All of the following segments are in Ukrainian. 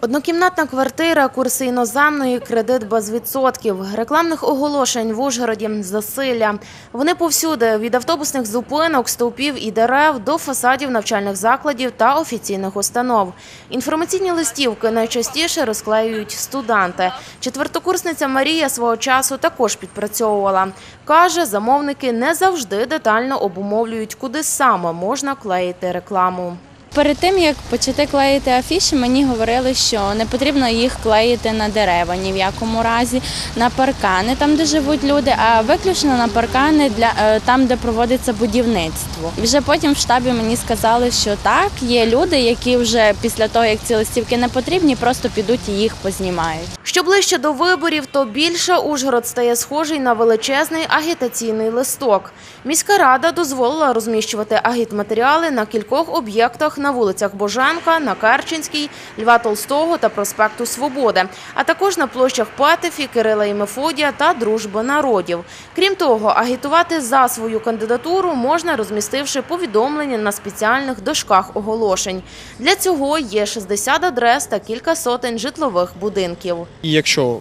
Однокімнатна квартира, курси іноземної, кредит без відсотків, рекламних оголошень в Ужгороді, засилля. Вони повсюди від автобусних зупинок, стовпів і дерев до фасадів навчальних закладів та офіційних установ. Інформаційні листівки найчастіше розклеюють студенти. Четвертокурсниця Марія свого часу також підпрацьовувала. Каже, замовники не завжди детально обумовлюють, куди саме можна клеїти рекламу. Перед тим як почати клеїти афіші, мені говорили, що не потрібно їх клеїти на дерева ні в якому разі, на паркани, там де живуть люди, а виключно на паркани для е, там, де проводиться будівництво. І вже потім в штабі мені сказали, що так, є люди, які вже після того, як ці листівки не потрібні, просто підуть і їх познімають. Що ближче до виборів, то більше Ужгород стає схожий на величезний агітаційний листок. Міська рада дозволила розміщувати агітматеріали на кількох об'єктах на вулицях Боженка, на Керченській, Льва Толстого та проспекту Свободи, а також на площах Петефі, Кирила і Мефодія та Дружби народів. Крім того, агітувати за свою кандидатуру можна, розмістивши повідомлення на спеціальних дошках оголошень. Для цього є 60 адрес та кілька сотень житлових будинків. І якщо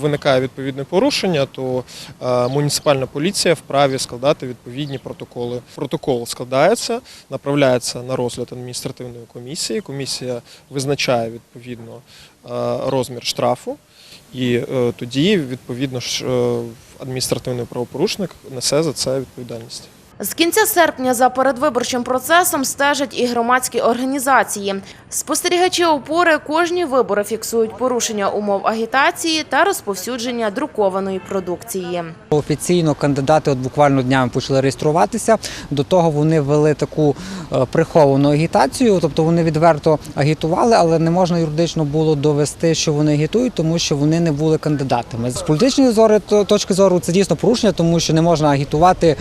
виникає відповідне порушення, то е, муніципальна поліція вправі складати відповідні протоколи. Протокол складається, направляється на розгляд адміністративної комісії. Комісія визначає відповідно е, розмір штрафу, і е, тоді відповідно адміністративний правопорушник несе за це відповідальність. З кінця серпня за передвиборчим процесом стежать і громадські організації. Спостерігачі опори кожні вибори фіксують порушення умов агітації та розповсюдження друкованої продукції. Офіційно кандидати от буквально днями почали реєструватися. До того вони ввели таку е, приховану агітацію, тобто вони відверто агітували, але не можна юридично було довести, що вони агітують, тому що вони не були кандидатами. З політичної зори точки зору це дійсно порушення, тому що не можна агітувати,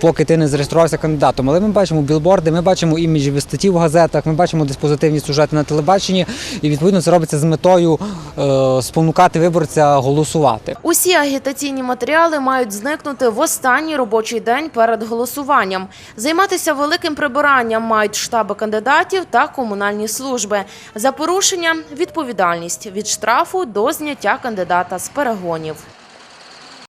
поки ти не зареєструвався кандидатом. Але ми бачимо білборди, ми бачимо іміджеві статті в газетах, ми бачимо диспозитивні сюжети на телебаченні, і відповідно це робиться з метою е, спонукати виборця голосувати. Усі агітаційні матеріали мають зникнути в останній робочий день перед голосуванням. Займатися великим прибиранням мають штаби кандидатів та комунальні служби. За порушення – відповідальність від штрафу до зняття кандидата з перегонів.